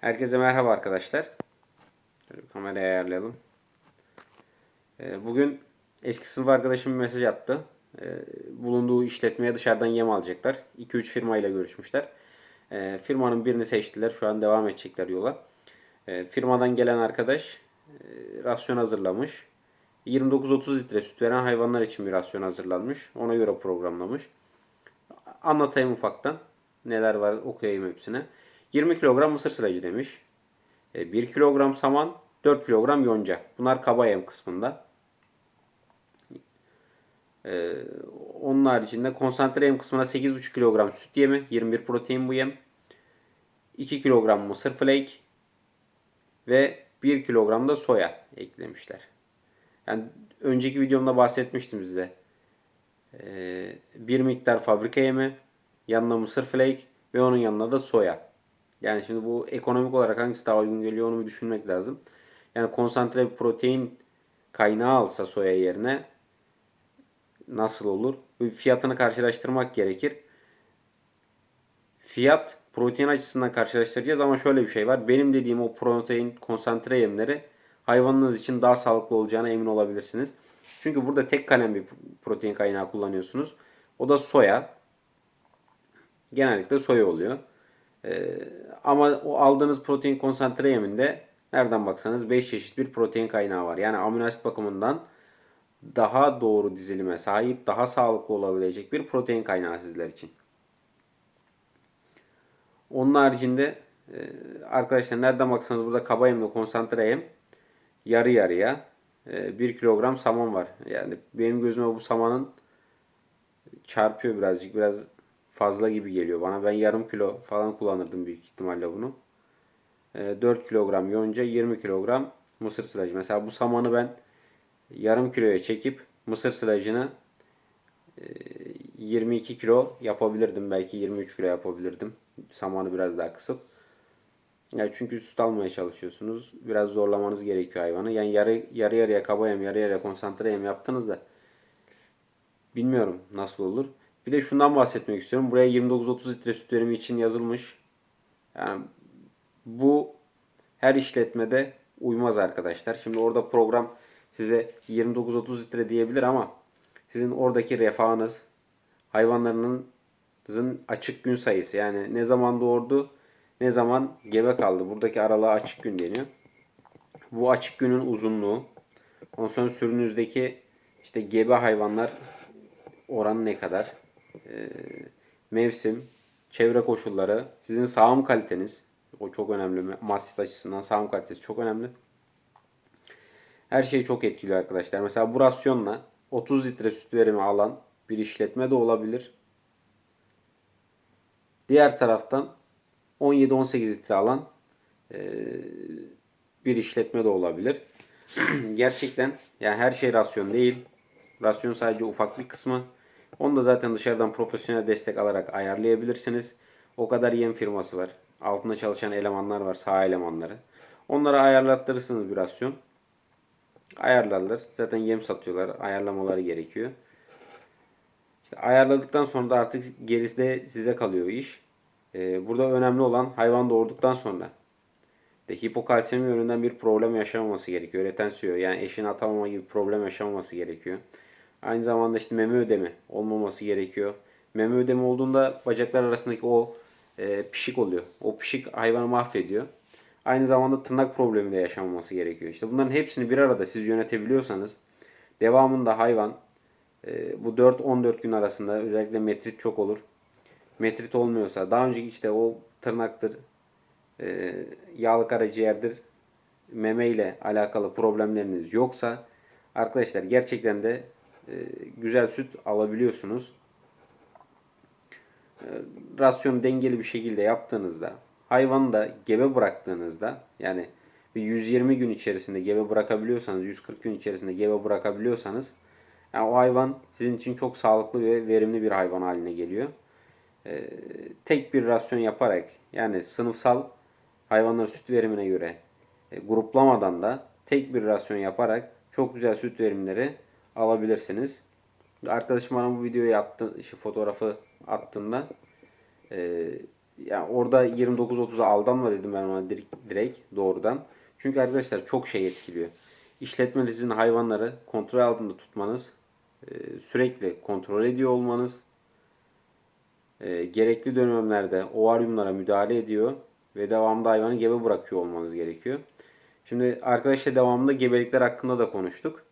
Herkese merhaba arkadaşlar. Şöyle bir kamerayı ayarlayalım. Ee, Bugün eski sınıf arkadaşım bir mesaj attı. Ee, Bulunduğu işletmeye dışarıdan yem alacaklar. 2-3 firmayla görüşmüşler. Ee, Firmanın birini seçtiler. Şu an devam edecekler yola. Firmadan gelen arkadaş e, rasyon hazırlamış. 29-30 litre süt veren hayvanlar için bir rasyon hazırlanmış. Ona göre programlamış. Anlatayım ufaktan. Neler var okuyayım hepsine. 20 kilogram mısır silajı demiş. 1 kilogram saman, 4 kilogram yonca. Bunlar kaba yem kısmında. Ee, onun haricinde konsantre yem kısmına 8,5 kilogram süt yemi, 21 protein bu yem. 2 kilogram mısır flake ve 1 kilogram da soya eklemişler. Yani önceki videomda bahsetmiştim size. Ee, bir miktar fabrika yemi, yanına mısır flake ve onun yanına da soya. Yani şimdi bu ekonomik olarak hangisi daha uygun geliyor onu bir düşünmek lazım. Yani konsantre bir protein kaynağı alsa soya yerine nasıl olur? Bir fiyatını karşılaştırmak gerekir. Fiyat protein açısından karşılaştıracağız ama şöyle bir şey var. Benim dediğim o protein konsantre yemleri hayvanınız için daha sağlıklı olacağına emin olabilirsiniz. Çünkü burada tek kalem bir protein kaynağı kullanıyorsunuz. O da soya. Genellikle soya oluyor. Ee, ama o aldığınız protein konsantre yeminde nereden baksanız 5 çeşit bir protein kaynağı var. Yani amino asit bakımından daha doğru dizilime sahip, daha sağlıklı olabilecek bir protein kaynağı sizler için. Onun haricinde e, arkadaşlar nereden baksanız burada kaba yemle konsantre yem yarı yarıya 1 kilogram saman var. Yani benim gözüme bu samanın çarpıyor birazcık. Biraz fazla gibi geliyor bana. Ben yarım kilo falan kullanırdım büyük ihtimalle bunu. 4 kilogram yonca 20 kilogram mısır silajı. Mesela bu samanı ben yarım kiloya çekip mısır silajını 22 kilo yapabilirdim. Belki 23 kilo yapabilirdim. Samanı biraz daha kısıp. Yani çünkü süt almaya çalışıyorsunuz. Biraz zorlamanız gerekiyor hayvanı. Yani yarı yarı yarıya kaba yem, yarı yarıya konsantre yem yaptığınızda bilmiyorum nasıl olur. Bir de şundan bahsetmek istiyorum. Buraya 29-30 litre süt verimi için yazılmış. Yani bu her işletmede uymaz arkadaşlar. Şimdi orada program size 29-30 litre diyebilir ama sizin oradaki refahınız hayvanlarınızın açık gün sayısı yani ne zaman doğurdu ne zaman gebe kaldı. Buradaki aralığa açık gün deniyor. Bu açık günün uzunluğu ondan sonra sürünüzdeki işte gebe hayvanlar oranı ne kadar e, mevsim, çevre koşulları, sizin sağım kaliteniz o çok önemli. Mastif açısından sağım kalitesi çok önemli. Her şey çok etkili arkadaşlar. Mesela bu rasyonla 30 litre süt verimi alan bir işletme de olabilir. Diğer taraftan 17-18 litre alan e, bir işletme de olabilir. Gerçekten yani her şey rasyon değil. Rasyon sadece ufak bir kısmı. Onu da zaten dışarıdan profesyonel destek alarak ayarlayabilirsiniz. O kadar yem firması var. Altında çalışan elemanlar var, sağ elemanları. Onlara ayarlattırırsınız bir rasyon. Ayarlarlar. Zaten yem satıyorlar. Ayarlamaları gerekiyor. İşte ayarladıktan sonra da artık gerisi de size kalıyor iş. Ee, burada önemli olan hayvan doğurduktan sonra de hipokalsemi yönünden bir problem yaşamaması gerekiyor. Retensiyon yani eşini atamama gibi problem yaşamaması gerekiyor. Aynı zamanda işte meme ödemi olmaması gerekiyor. Meme ödemi olduğunda bacaklar arasındaki o e, pişik oluyor. O pişik hayvanı mahvediyor. Aynı zamanda tırnak problemi de yaşamaması gerekiyor. İşte bunların hepsini bir arada siz yönetebiliyorsanız devamında hayvan e, bu 4-14 gün arasında özellikle metrit çok olur. Metrit olmuyorsa daha önceki işte o tırnaktır, e, yağlı karaciğerdir, meme ile alakalı problemleriniz yoksa arkadaşlar gerçekten de güzel süt alabiliyorsunuz. E, rasyonu dengeli bir şekilde yaptığınızda hayvanı da gebe bıraktığınızda yani bir 120 gün içerisinde gebe bırakabiliyorsanız 140 gün içerisinde gebe bırakabiliyorsanız yani o hayvan sizin için çok sağlıklı ve verimli bir hayvan haline geliyor. Ee, tek bir rasyon yaparak yani sınıfsal hayvanların süt verimine göre e, gruplamadan da tek bir rasyon yaparak çok güzel süt verimleri alabilirsiniz. Arkadaşım bana bu videoyu attı, işte fotoğrafı attığında e, yani orada 29-30'a aldanma dedim ben ona direkt, direkt doğrudan. Çünkü arkadaşlar çok şey etkiliyor. İşletmenizin hayvanları kontrol altında tutmanız, e, sürekli kontrol ediyor olmanız, e, gerekli dönemlerde ovaryumlara müdahale ediyor ve devamında hayvanı gebe bırakıyor olmanız gerekiyor. Şimdi arkadaşlar devamında gebelikler hakkında da konuştuk.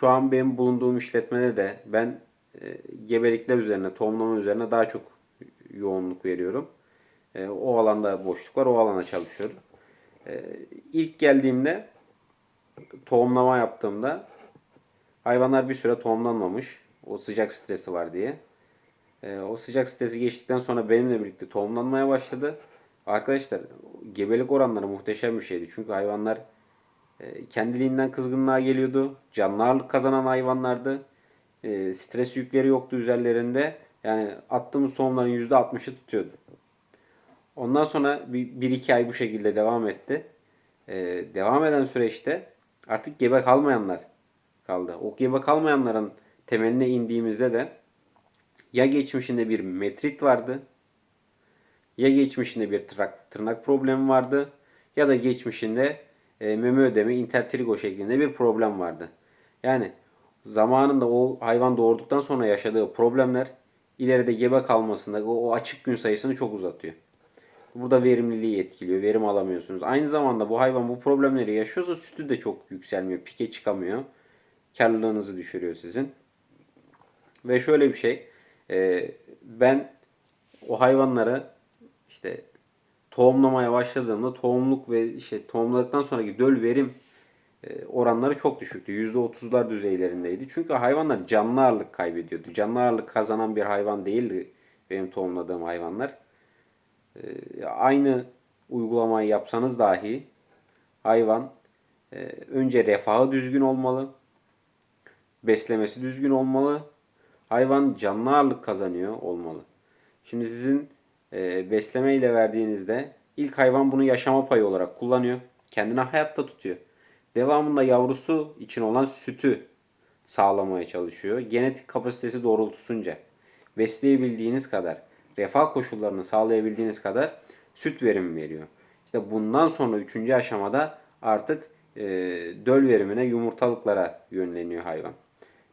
Şu an benim bulunduğum işletmede de ben e, gebelikler üzerine, tohumlama üzerine daha çok yoğunluk veriyorum. E, o alanda boşluk var, o alana çalışıyorum. E, ilk geldiğimde tohumlama yaptığımda hayvanlar bir süre tohumlanmamış. O sıcak stresi var diye. E, o sıcak stresi geçtikten sonra benimle birlikte tohumlanmaya başladı. Arkadaşlar gebelik oranları muhteşem bir şeydi. Çünkü hayvanlar kendiliğinden kızgınlığa geliyordu. Canlı kazanan hayvanlardı. E, stres yükleri yoktu üzerlerinde. Yani attığımız tohumların %60'ı tutuyordu. Ondan sonra bir, bir iki ay bu şekilde devam etti. E, devam eden süreçte artık gebe kalmayanlar kaldı. O gebe kalmayanların temeline indiğimizde de ya geçmişinde bir metrit vardı ya geçmişinde bir tırnak, tırnak problemi vardı ya da geçmişinde e, meme ödemi intertrigo şeklinde bir problem vardı. Yani zamanında o hayvan doğurduktan sonra yaşadığı problemler ileride gebe kalmasında o, o açık gün sayısını çok uzatıyor. Burada verimliliği etkiliyor. Verim alamıyorsunuz. Aynı zamanda bu hayvan bu problemleri yaşıyorsa sütü de çok yükselmiyor. Pike çıkamıyor. Karlılığınızı düşürüyor sizin. Ve şöyle bir şey. e, ben o hayvanları işte tohumlamaya başladığımda tohumluk ve işte tohumladıktan sonraki döl verim e, oranları çok düşüktü. %30'lar düzeylerindeydi. Çünkü hayvanlar canlı ağırlık kaybediyordu. Canlı ağırlık kazanan bir hayvan değildi benim tohumladığım hayvanlar. E, Aynı uygulamayı yapsanız dahi hayvan e, önce refahı düzgün olmalı. Beslemesi düzgün olmalı. Hayvan canlı ağırlık kazanıyor olmalı. Şimdi sizin e, besleme ile verdiğinizde ilk hayvan bunu yaşama payı olarak kullanıyor. Kendini hayatta tutuyor. Devamında yavrusu için olan sütü sağlamaya çalışıyor. Genetik kapasitesi doğrultusunca besleyebildiğiniz kadar, refah koşullarını sağlayabildiğiniz kadar süt verimi veriyor. İşte bundan sonra üçüncü aşamada artık e, döl verimine, yumurtalıklara yönleniyor hayvan.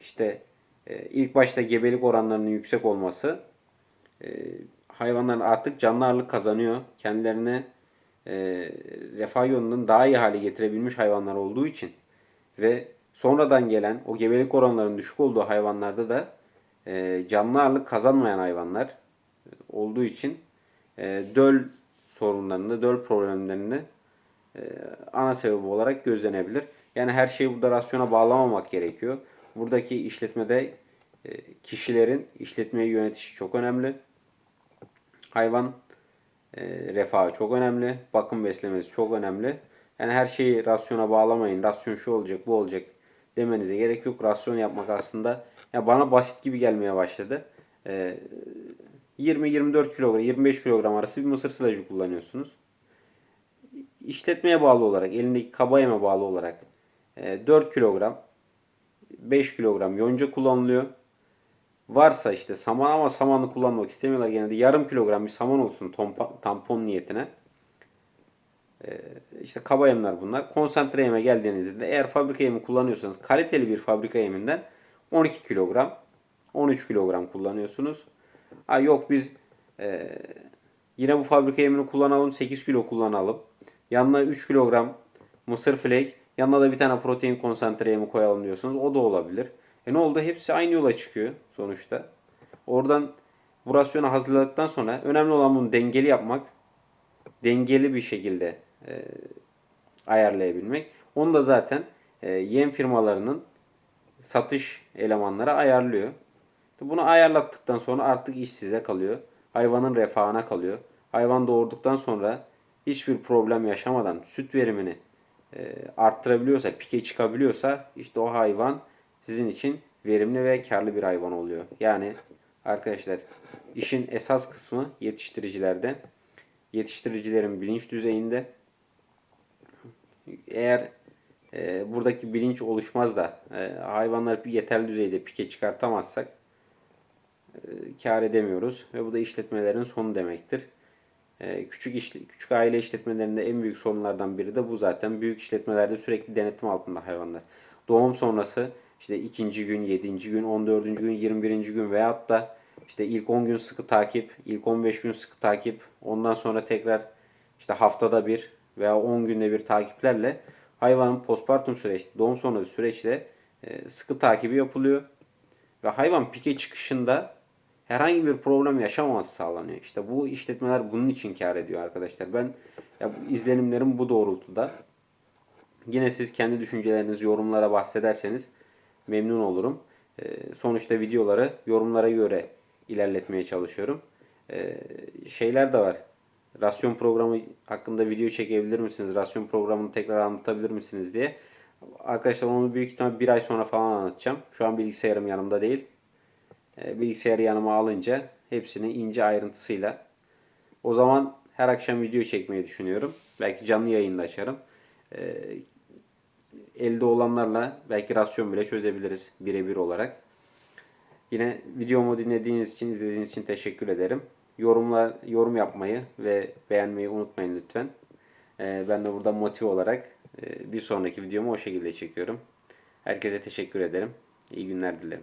İşte e, ilk başta gebelik oranlarının yüksek olması e, hayvanların artık canlı ağırlık kazanıyor. Kendilerine e, refah yolundan daha iyi hale getirebilmiş hayvanlar olduğu için ve sonradan gelen o gebelik oranlarının düşük olduğu hayvanlarda da e, canlı ağırlık kazanmayan hayvanlar olduğu için e, döl sorunlarını, döl problemlerini e, ana sebebi olarak gözlenebilir. Yani her şeyi burada rasyona bağlamamak gerekiyor. Buradaki işletmede e, kişilerin işletmeyi yönetişi çok önemli. Hayvan e, refahı çok önemli. Bakım beslemesi çok önemli. Yani her şeyi rasyona bağlamayın. Rasyon şu olacak, bu olacak demenize gerek yok. Rasyon yapmak aslında ya bana basit gibi gelmeye başladı. E, 20-24 kilogram, 25 kilogram arası bir mısır silajı kullanıyorsunuz. İşletmeye bağlı olarak, elindeki kaba yeme bağlı olarak e, 4 kilogram, 5 kilogram yonca kullanılıyor. Varsa işte saman ama samanlı kullanmak istemiyorlar genelde. Yarım kilogram bir saman olsun tampon niyetine. Ee, işte kaba yemler bunlar. Konsantre yeme geldiğinizde de eğer fabrika yemi kullanıyorsanız kaliteli bir fabrika yeminden 12 kilogram 13 kilogram kullanıyorsunuz. Ha yok biz e, yine bu fabrika yemini kullanalım 8 kilo kullanalım. Yanına 3 kilogram mısır flake yanına da bir tane protein konsantre yemi koyalım diyorsunuz. O da olabilir. E ne oldu? Hepsi aynı yola çıkıyor sonuçta. Oradan bu rasyonu hazırladıktan sonra önemli olan bunu dengeli yapmak. Dengeli bir şekilde e, ayarlayabilmek. Onu da zaten e, yem firmalarının satış elemanları ayarlıyor. Bunu ayarlattıktan sonra artık iş size kalıyor. Hayvanın refahına kalıyor. Hayvan doğurduktan sonra hiçbir problem yaşamadan süt verimini e, arttırabiliyorsa, pike çıkabiliyorsa işte o hayvan sizin için verimli ve karlı bir hayvan oluyor. Yani arkadaşlar işin esas kısmı yetiştiricilerde. Yetiştiricilerin bilinç düzeyinde. Eğer e, buradaki bilinç oluşmaz da e, hayvanları bir yeterli düzeyde pike çıkartamazsak kar edemiyoruz ve bu da işletmelerin sonu demektir. E, küçük işle- küçük aile işletmelerinde en büyük sorunlardan biri de bu zaten. Büyük işletmelerde sürekli denetim altında hayvanlar. Doğum sonrası işte ikinci gün, yedinci gün, 14. gün, 21. gün veyahut da işte ilk 10 gün sıkı takip, ilk 15 gün sıkı takip, ondan sonra tekrar işte haftada bir veya 10 günde bir takiplerle hayvanın postpartum süreç, doğum sonrası süreçte e, sıkı takibi yapılıyor. Ve hayvan pike çıkışında herhangi bir problem yaşamaması sağlanıyor. İşte bu işletmeler bunun için kar ediyor arkadaşlar. Ben ya bu izlenimlerim bu doğrultuda. Yine siz kendi düşüncelerinizi yorumlara bahsederseniz memnun olurum. Ee, sonuçta videoları yorumlara göre ilerletmeye çalışıyorum. Ee, şeyler de var. Rasyon programı hakkında video çekebilir misiniz? Rasyon programını tekrar anlatabilir misiniz diye. Arkadaşlar onu büyük ihtimal bir ay sonra falan anlatacağım. Şu an bilgisayarım yanımda değil. Ee, bilgisayarı yanıma alınca hepsini ince ayrıntısıyla o zaman her akşam video çekmeyi düşünüyorum. Belki canlı yayında açarım. Elde olanlarla belki rasyon bile çözebiliriz birebir olarak. Yine videomu dinlediğiniz için, izlediğiniz için teşekkür ederim. Yorumla, yorum yapmayı ve beğenmeyi unutmayın lütfen. Ee, ben de burada motive olarak e, bir sonraki videomu o şekilde çekiyorum. Herkese teşekkür ederim. İyi günler dilerim.